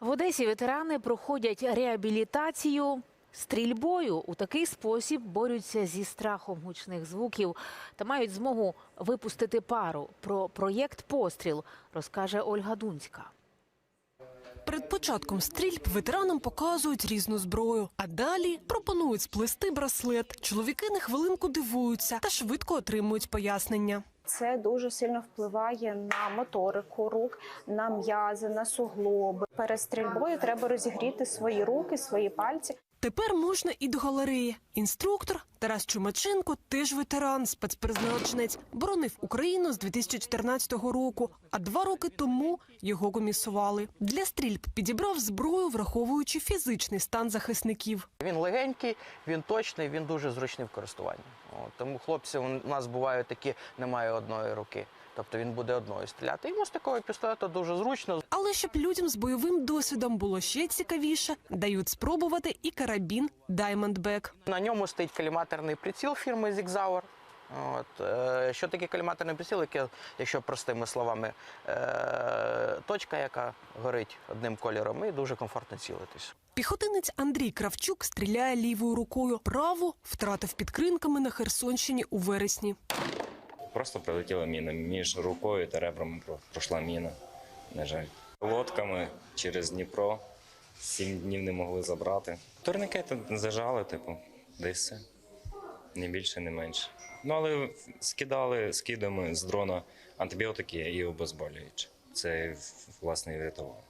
В Одесі ветерани проходять реабілітацію стрільбою. У такий спосіб борються зі страхом гучних звуків та мають змогу випустити пару. Про проєкт постріл розкаже Ольга Дунська. Перед початком стрільб ветеранам показують різну зброю, а далі пропонують сплести браслет. Чоловіки на хвилинку дивуються та швидко отримують пояснення. Це дуже сильно впливає на моторику рук, на м'язи, на суглоби. Перед стрільбою треба розігріти свої руки, свої пальці. Тепер можна і до галереї. Інструктор Тарас Чумаченко теж ветеран, спецпризначенець, боронив Україну з 2014 року. А два роки тому його комісували. Для стрільб підібрав зброю, враховуючи фізичний стан захисників. Він легенький, він точний, він дуже зручний в користуванні. Тому хлопці у нас бувають такі, немає одної руки. Тобто він буде одною стріляти. Йому з такого пістолета дуже зручно. Але щоб людям з бойовим досвідом було ще цікавіше, дають спробувати і карабін Diamondback. На ньому стоїть каліматорний приціл фірми Zigzauer. От, е, що таке каліматорний приціл, яке, якщо простими словами, е, точка, яка горить одним кольором, і дуже комфортно цілитись. Піхотинець Андрій Кравчук стріляє лівою рукою. Праву втратив під кринками на Херсонщині у вересні. Просто прилетіла міна. Між рукою та ребрами про- пройшла міна. На жаль. Лодками через Дніпро сім днів не могли забрати. Турникети зажали, типу, десь все. Не більше, не менше. Ну, але скидали скидами з дрона антибіотики і обезболюючі. Це власне і врятувало.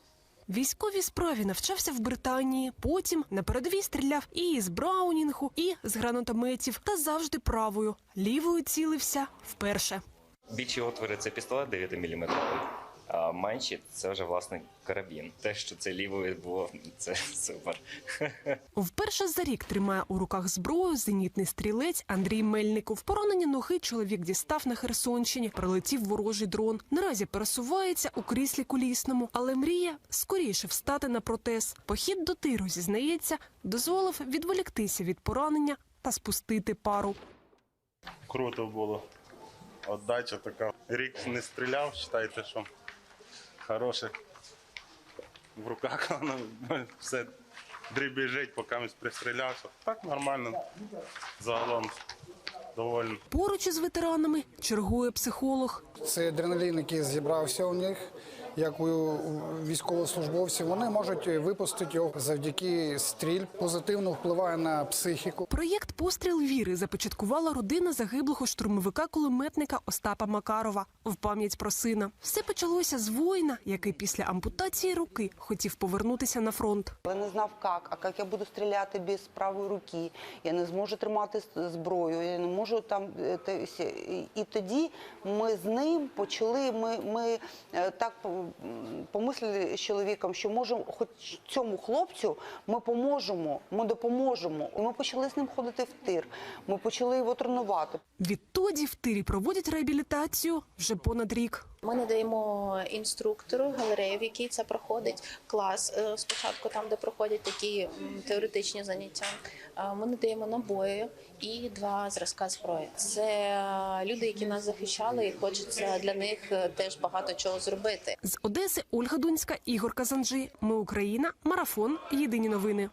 Військовій справі навчався в Британії. Потім на передовій стріляв і з браунінгу, і з гранатометів, та завжди правою. Лівою цілився вперше. Більші отвори це пістолет 9 мм, а менші це вже власне карабін. Те, що це лівою було, це супер. Вперше за рік тримає у руках зброю зенітний стрілець Андрій Мельников. Поранені ноги чоловік дістав на Херсонщині. Прилетів ворожий дрон. Наразі пересувається у кріслі колісному, але мріє скоріше встати на протез. Похід до тиру зізнається, дозволив відволіктися від поранення та спустити пару. Круто було. Отдача така. Рік не стріляв, вважайте, що хороше. В руках воно все дрібіжить, поки ми пристрілявся. Так нормально. Загалом доволі. Поруч із ветеранами чергує психолог. Це адреналін, який зібрався у них, як у військовослужбовців. Вони можуть випустити його завдяки стріль. Позитивно впливає на психіку. Проєкт Постріл віри започаткувала родина загиблого штурмовика-кулеметника Остапа Макарова в пам'ять про сина. Все почалося з воїна, який після ампутації руки хотів повернутися на фронт. Я не знав, як, а як я буду стріляти без правої руки. Я не зможу тримати зброю, я не можу там. е. І- тоді ми з ним почали. Ми, ми е, так помислили з чоловіком, що можемо, хоч цьому хлопцю ми поможемо, ми допоможемо. І ми почали з ним ходити в тир. Ми почали його тренувати. Відтоді в тирі проводять реабілітацію вже понад рік. Ми надаємо інструктору галереї, в якій це проходить клас. е, Спочатку там, де проходять такі теоретичні заняття. Е, Ми надаємо набої і два зразка зброї. Це е, люди, які нас захищали, і хочеться для них теж багато чого зробити. З Одеси Ольга Дунська, Ігор Казанжи. Ми Україна. Марафон. Єдині новини.